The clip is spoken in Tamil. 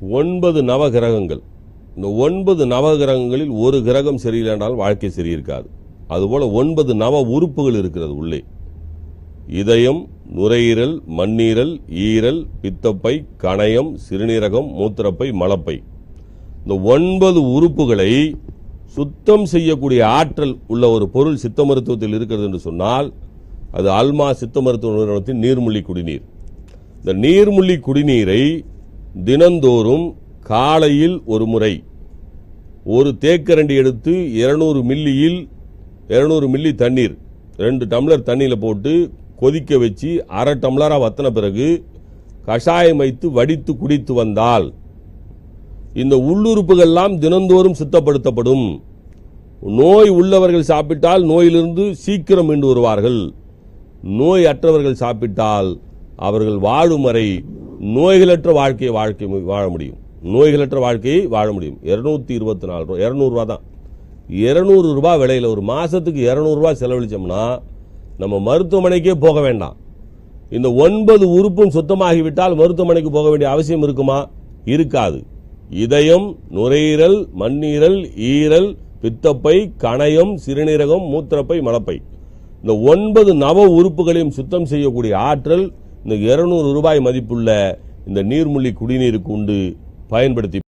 ஒன்பது நவ கிரகங்கள் இந்த ஒன்பது நவ கிரகங்களில் ஒரு கிரகம் சரியில்லைன்றால் வாழ்க்கை சரியிருக்காது. அதுபோல ஒன்பது நவ உறுப்புகள் இருக்கிறது உள்ளே. இதயம் நுரையீரல் மண்ணீரல் ஈரல் பித்தப்பை கணையம் சிறுநீரகம் மூத்திரப்பை மலப்பை. இந்த ஒன்பது உறுப்புகளை சுத்தம் செய்யக்கூடிய ஆற்றல் உள்ள ஒரு பொருள் சித்த மருத்துவத்தில் இருக்கிறது என்று சொன்னால் அது அல்மா சித்த மருத்துவ நிறுவனத்தின் நீர்முள்ளி குடிநீர். இந்த நீர்முள்ளி குடிநீரை தினந்தோறும் காலையில் ஒரு முறை. ஒரு தேக்கரண்டி எடுத்து 200 மில்லியில் 200 மில்லி தண்ணீர் ரெண்டு டம்ளர் தண்ணியில் போட்டு கொதிக்க வச்சு அரை டம்ளராக வத்தின பிறகு கஷாயம் வைத்து வடித்து குடித்து வந்தால் இந்த உள்ளுறுப்புகள்லாம் தினந்தோறும் சுத்தப்படுத்தப்படும். நோய் உள்ளவர்கள் சாப்பிட்டால் நோயிலிருந்து சீக்கிரம் மீண்டு வருவார்கள். நோய் அற்றவர்கள் சாப்பிட்டால் அவர்கள் வாழும் வரை நோய்களற்ற வாழ்க்கையை வாழ்க்கை வாழ முடியும். நோய்களற்ற வாழ்க்கையை வாழ முடியும். இருநூத்தி இருபத்தி நாலு ரூபா இரநூறுவா தான். இருநூறு ரூபா விலையில் ஒரு மாதத்துக்கு இரநூறுவா செலவழிச்சோம்னா நம்ம மருத்துவமனைக்கே போக வேண்டாம். இந்த ஒன்பது உறுப்பும் சுத்தமாகிவிட்டால் மருத்துவமனைக்கு போக வேண்டிய அவசியம் இருக்குமா? இருக்காது. இதயம் நுரையீரல் மண்ணீரல் ஈரல் பித்தப்பை கணையம் சிறுநீரகம் மூத்திரப்பை மலப்பை. இந்த ஒன்பது நவ உறுப்புகளையும் சுத்தம் செய்யக்கூடிய ஆற்றல் இந்த இருநூறு ரூபாய் மதிப்புள்ள இந்த நீர்மூழ்கி குடிநீருக்கு உண்டு பயன்படுத்தி